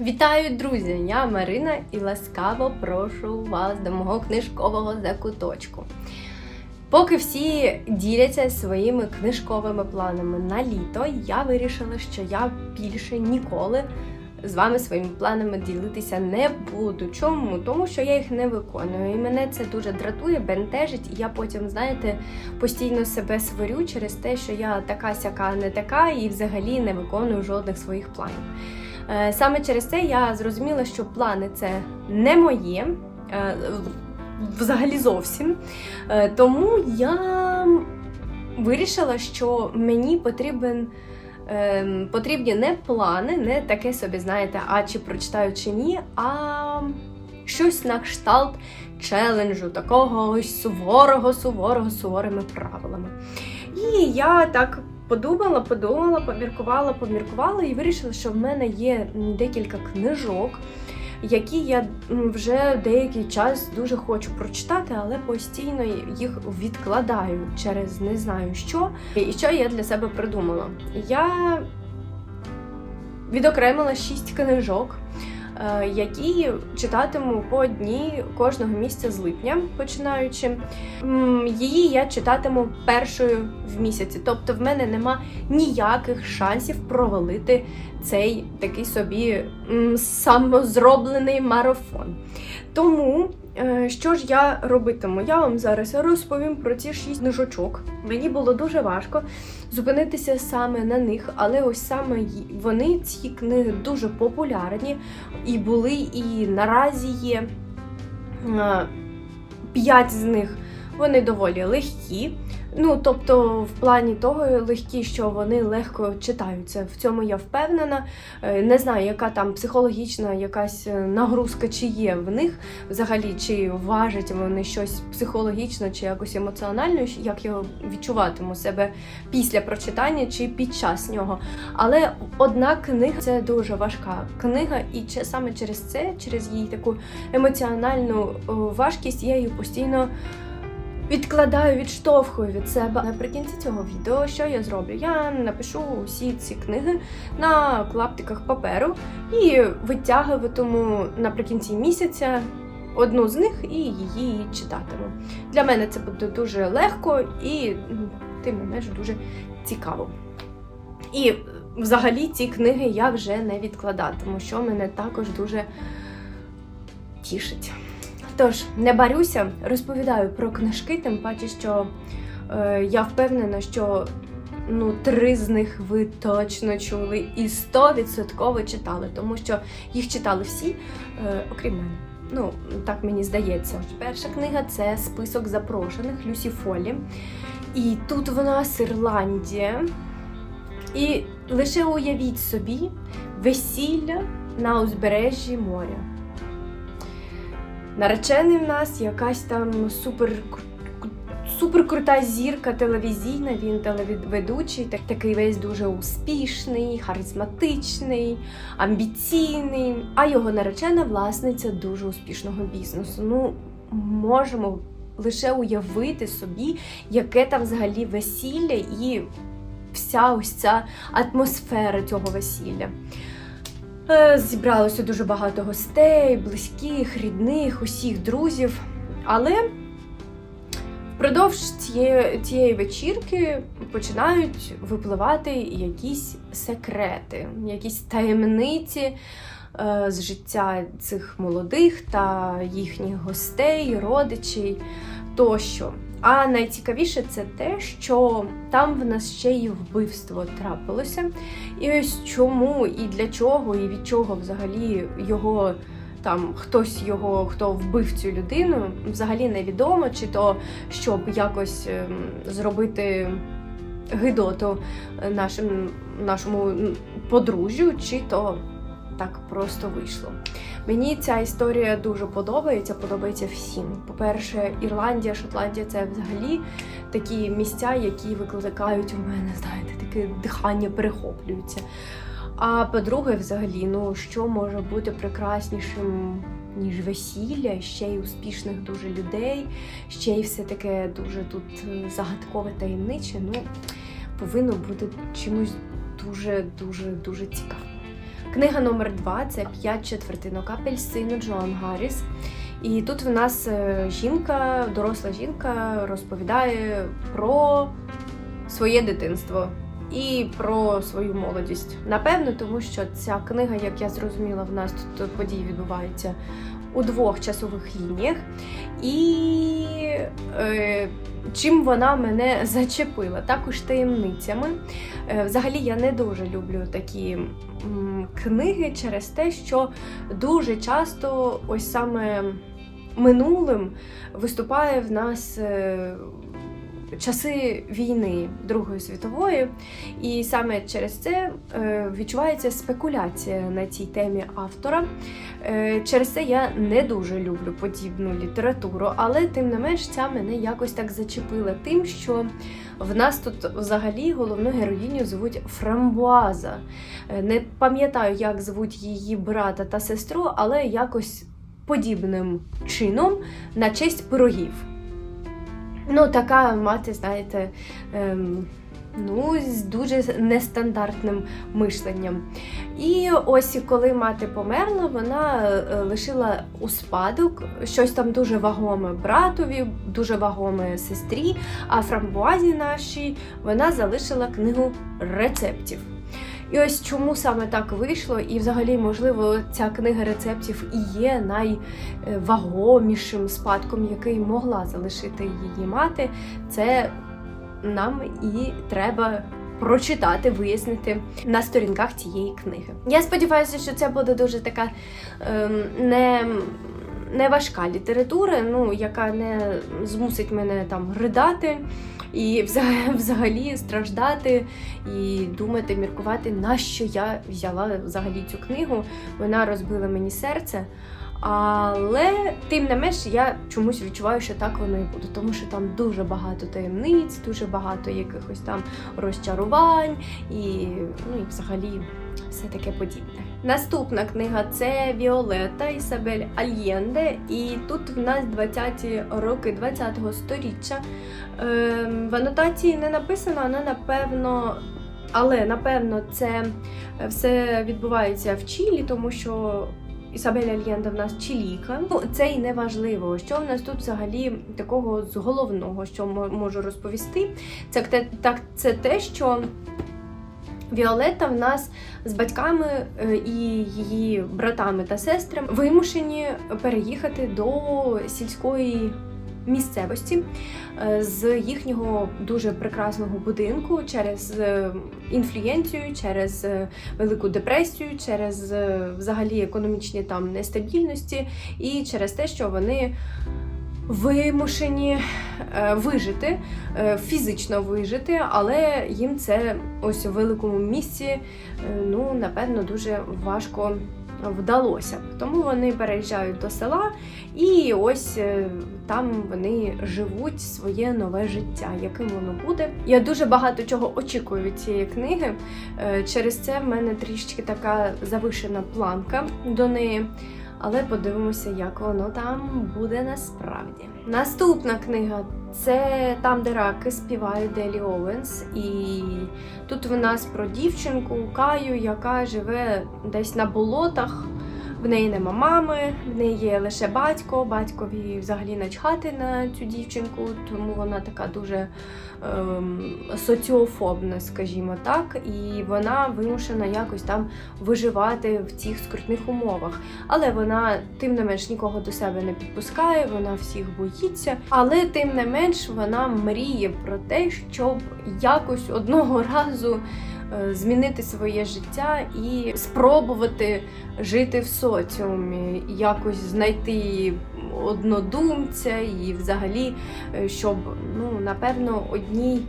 Вітаю, друзі! Я Марина і ласкаво прошу вас до мого книжкового закуточку. Поки всі діляться своїми книжковими планами на літо, я вирішила, що я більше ніколи з вами своїми планами ділитися не буду. Чому? Тому що я їх не виконую. І мене це дуже дратує, бентежить, і я потім, знаєте, постійно себе сварю через те, що я така сяка не така, і взагалі не виконую жодних своїх планів. Е, Саме через це я зрозуміла, що плани це не моє. е, Взагалі зовсім. Е, Тому я вирішила, що мені потрібен, е, потрібні не плани, не таке собі, знаєте, а чи прочитаю чи ні, а щось на кшталт челенджу, такого ось суворого, суворого, суворими правилами. І я так подумала, подумала, поміркувала, поміркувала і вирішила, що в мене є декілька книжок, які я вже деякий час дуже хочу прочитати, але постійно їх відкладаю через не знаю що. І що я для себе придумала? Я відокремила шість книжок. Е, Які читатиму по одній кожного місяця з липня, починаючи. Її я читатиму першою в місяці. Тобто в мене нема ніяких шансів провалити цей такий собі самозроблений марафон. Тому, що ж я робитиму? Я вам зараз розповім про ці шість книжочок. Мені було дуже важко зупинитися саме на них, але ось саме вони, ці книги, дуже популярні і були, і наразі є. Е, П'ять з них вони доволі легкі. Ну, тобто, в плані того легкі, що вони легко читаються. В цьому я впевнена. Е, Не знаю, яка там психологічна якась е, нагрузка чи є в них взагалі, чи важать вони щось психологічно чи якось емоціонально, як я відчуватиму себе після прочитання чи під час нього. Але одна книга це дуже важка книга, і саме через це, через її таку емоціональну е, важкість, я її постійно відкладаю, відштовхую від себе. Наприкінці цього відео, що я зроблю? Я напишу усі ці книги на клаптиках паперу і витягуватиму наприкінці місяця одну з них і її читатиму. Для мене це буде дуже легко і тим не менш дуже цікаво. І взагалі ці книги я вже не відкладатиму, що мене також дуже тішить. Тож, не барюся, розповідаю про книжки, тим паче, що е, я впевнена, що ну, три з них ви точно чули і 100% читали, тому що їх читали всі, е, окрім мене. Ну, так мені здається. Перша книга це список запрошених Люсі Фолі. І тут в нас Ірландія. І лише уявіть собі весілля на узбережжі моря. Наречений в нас якась там супер супер крута зірка телевізійна. Він телеведучий, так, такий весь дуже успішний, харизматичний, амбіційний. А його наречена власниця дуже успішного бізнесу. Ну, можемо лише уявити собі, яке там взагалі весілля і вся ось ця атмосфера цього весілля. Е, Зібралося дуже багато гостей, близьких, рідних, усіх друзів. Але впродовж цієї, цієї вечірки починають випливати якісь секрети, якісь таємниці е, з життя цих молодих та їхніх гостей, родичей тощо. А найцікавіше це те, що там в нас ще й вбивство трапилося. І ось чому і для чого, і від чого взагалі його там хтось його, хто вбив цю людину, взагалі невідомо, чи то щоб якось ем, зробити гидоту нашим, нашому подружжю, чи то так просто вийшло. Мені ця історія дуже подобається, подобається всім. По-перше, Ірландія, Шотландія це взагалі такі місця, які викликають у мене, знаєте, таке дихання перехоплюється. А по-друге, взагалі, ну що може бути прекраснішим, ніж весілля, ще й успішних дуже людей, ще й все таке дуже тут е, загадкове таємниче. Ну, повинно бути чимось дуже, дуже, дуже цікавим. Книга номер 2 це п'ять четвертинок апельсину Джоан Гарріс. І тут в нас е, жінка, доросла жінка, розповідає про своє дитинство і про свою молодість. Напевно, тому що ця книга, як я зрозуміла, в нас тут події відбуваються у двох часових лініях. І е, чим вона мене зачепила, також таємницями. Е, взагалі, я не дуже люблю такі книги через те, що дуже часто ось саме минулим виступає в нас. Часи війни Другої світової, і саме через це е, відчувається спекуляція на цій темі автора. Е, через це я не дуже люблю подібну літературу, але тим не менш ця мене якось так зачепила тим, що в нас тут взагалі головну героїню звуть Фрамбуаза. Е, Не пам'ятаю, як звуть її брата та сестру, але якось подібним чином на честь пирогів. Ну, така мати, знаєте, ем, ну, з дуже нестандартним мишленням. І ось коли мати померла, вона е, лишила у спадок щось там дуже вагоме братові, дуже вагоме сестрі, а фрамбуазі нашій вона залишила книгу рецептів. І ось чому саме так вийшло, і взагалі, можливо, ця книга рецептів і є найвагомішим спадком, який могла залишити її мати. Це нам і треба прочитати, вияснити на сторінках цієї книги. Я сподіваюся, що це буде дуже така ем, не. Не важка література, ну яка не змусить мене там ридати і взагалі страждати і думати, міркувати, на що я взяла взагалі цю книгу. Вона розбила мені серце. Але тим не менш я чомусь відчуваю, що так воно і буде, тому що там дуже багато таємниць, дуже багато якихось там розчарувань і, ну, і взагалі все таке подібне. Наступна книга це Віолетта Ісабель Альєнде, і тут в нас 20-ті роки 20-го сторіччя. Ем, в анотації не написано, але напевно. Але напевно це все відбувається в Чилі, тому що Ісабель Альєнда в нас чилійка. Ну, це і не важливо. Що в нас тут взагалі такого з головного, що можу розповісти, це так, це те, що Віолетта в нас з батьками е, і її братами та сестрами вимушені переїхати до сільської місцевості е, з їхнього дуже прекрасного будинку через е, інфлюенцію, через велику депресію, через взагалі економічні там нестабільності, і через те, що вони вимушені е, вижити, е, фізично вижити, але їм це ось у великому місці, е, ну, напевно, дуже важко вдалося. Тому вони переїжджають до села, і ось там вони живуть своє нове життя, яким воно буде. Я дуже багато чого очікую від цієї книги. Через це в мене трішки така завишена планка до неї. Але подивимося, як воно там буде насправді. Наступна книга це там, де раки співають Делі Оуенс. І тут в нас про дівчинку Каю, яка живе десь на болотах. В неї нема мами, в неї є лише батько. Батькові взагалі начхати на цю дівчинку, тому вона така дуже ем, соціофобна, скажімо так, і вона вимушена якось там виживати в цих скрутних умовах. Але вона тим не менш нікого до себе не підпускає, вона всіх боїться. Але тим не менш вона мріє про те, щоб якось одного разу змінити своє життя і спробувати жити в соціумі, якось знайти однодумця і взагалі, е, щоб ну напевно одній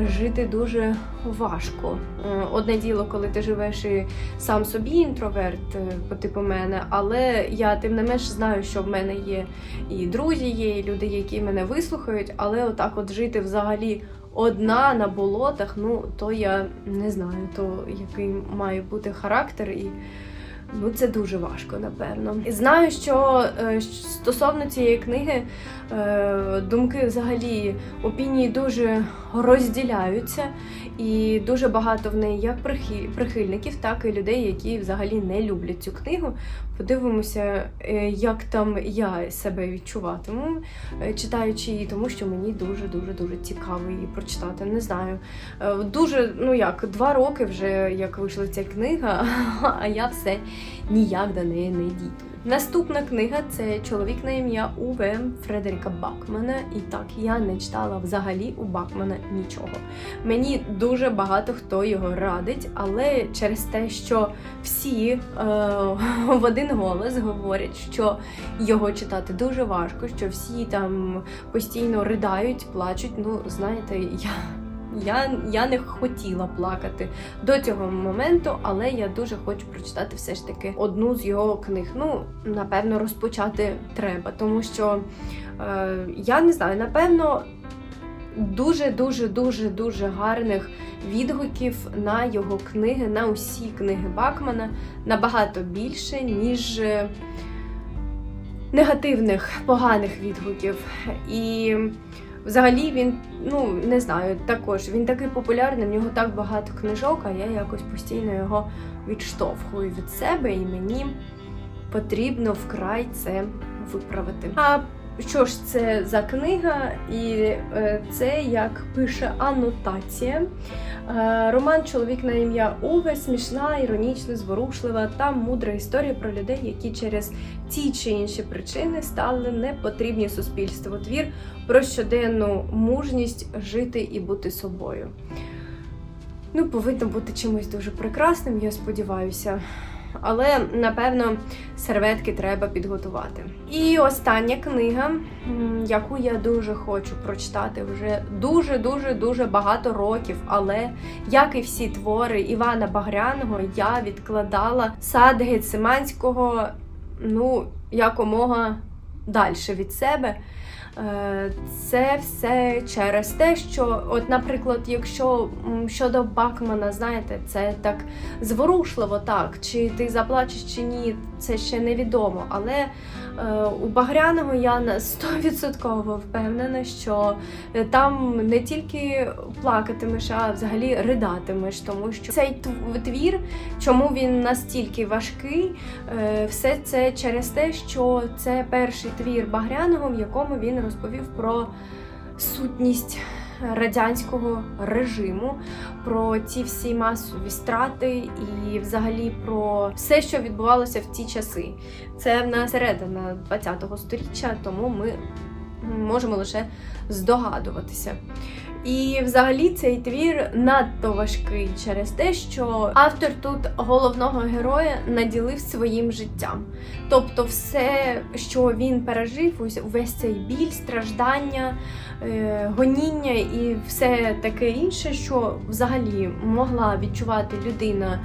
жити дуже важко. Е, Одне діло, коли ти живеш і сам собі інтроверт, е, по типу мене, але я тим не менш знаю, що в мене є і друзі, є, і люди, які мене вислухають, але отак от жити взагалі одна на болотах, ну то я не знаю, то який має бути характер і. Ну, це дуже важко, напевно. Знаю, що е, стосовно цієї книги е, думки взагалі опінії дуже розділяються, і дуже багато в неї як прихи- прихильників, так і людей, які взагалі не люблять цю книгу. Подивимося, е, як там я себе відчуватиму, е, читаючи її, тому що мені дуже дуже дуже цікаво її прочитати. Не знаю. Е, Дуже, ну як, два роки вже як вийшла ця книга, а я все ніяк до неї не дійду. Наступна книга це чоловік на ім'я Уве Фредеріка Бакмана. І так, я не читала взагалі у Бакмана нічого. Мені дуже багато хто його радить, але через те, що всі е, в один голос говорять, що його читати дуже важко, що всі там постійно придають, плачуть. Ну, знаєте, я. Я, я не хотіла плакати до цього моменту, але я дуже хочу прочитати все ж таки одну з його книг. Ну, напевно, розпочати треба, тому що е, я не знаю, напевно, дуже дуже дуже дуже гарних відгуків на його книги, на усі книги Бакмана набагато більше, ніж. е, Негативних, поганих відгуків. І взагалі він, ну не знаю, також він такий популярний, в нього так багато книжок, а я якось постійно його відштовхую від себе, і мені потрібно вкрай це виправити. А що ж це за книга? І е, це як пише анотація. Е, Роман Чоловік на ім'я Уве смішна, іронічна, зворушлива та мудра історія про людей, які через ті чи інші причини стали непотрібні суспільству. Твір про щоденну мужність жити і бути собою. Ну, повинно бути чимось дуже прекрасним, я сподіваюся. Але напевно серветки треба підготувати. І остання книга, яку я дуже хочу прочитати вже дуже дуже дуже багато років. Але як і всі твори Івана Багряного, я відкладала сад Гециманського ну якомога далі від себе. Е, Це все через те, що, от, наприклад, якщо щодо Бакмана, знаєте, це так зворушливо, так, чи ти заплачеш чи ні, це ще невідомо. Але е, у Багряного я на 100% впевнена, що там не тільки плакатимеш, а взагалі ридатимеш, тому що цей тв- твір, чому він настільки важкий, е, все це через те, що це перший твір Багряного, в якому він розповів про сутність радянського режиму, про ці всі масові страти і взагалі про все, що відбувалося в ті часи. Це в нас середина 20-го сторіччя, тому ми можемо лише здогадуватися. І взагалі цей твір надто важкий через те, що автор тут головного героя наділив своїм життям. Тобто, все, що він пережив, ось весь цей біль, страждання, е, гоніння і все таке інше, що взагалі могла відчувати людина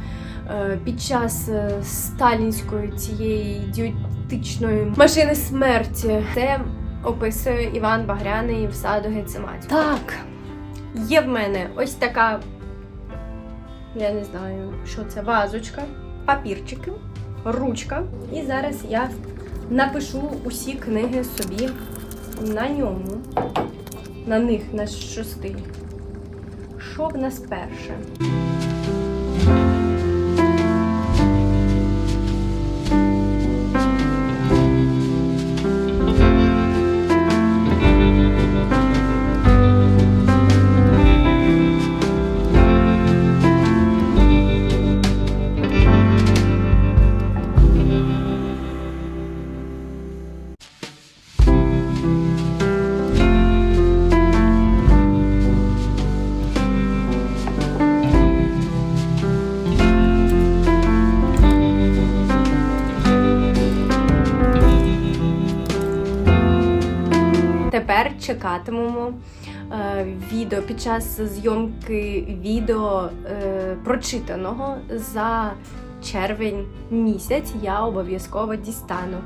е, під час е, сталінської цієї ідіотичної машини смерті. Це описує Іван Багряний в саду Гециманського. Так, є в мене ось така, я не знаю, що це, вазочка, папірчики, ручка. І зараз я напишу усі книги собі на ньому, на них на шести. Що в нас перше? Чекатимемо е, відео під час зйомки відео е, прочитаного за червень місяць. Я обов'язково дістану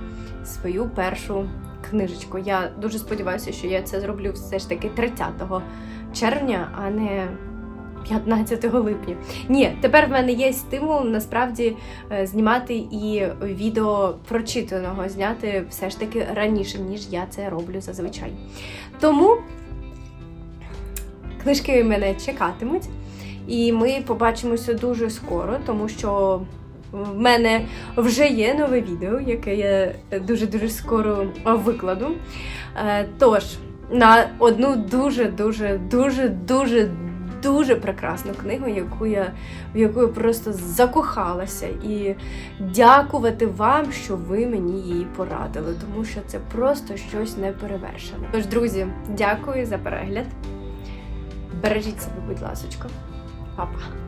свою першу книжечку. Я дуже сподіваюся, що я це зроблю все ж таки 30 червня, а не 15 липня. Ні, тепер в мене є стимул насправді е, знімати і відео прочитаного, зняти все ж таки раніше, ніж я це роблю зазвичай. Тому книжки мене чекатимуть, і ми побачимося дуже скоро, тому що в мене вже є нове відео, яке я дуже-дуже скоро викладу. Е, Тож, на одну дуже, дуже, дуже, дуже, дуже прекрасну книгу, яку я, в яку я просто закохалася. І дякувати вам, що ви мені її порадили, тому що це просто щось неперевершене. Тож, друзі, дякую за перегляд. Бережіть себе, будь ласочка. Па-па.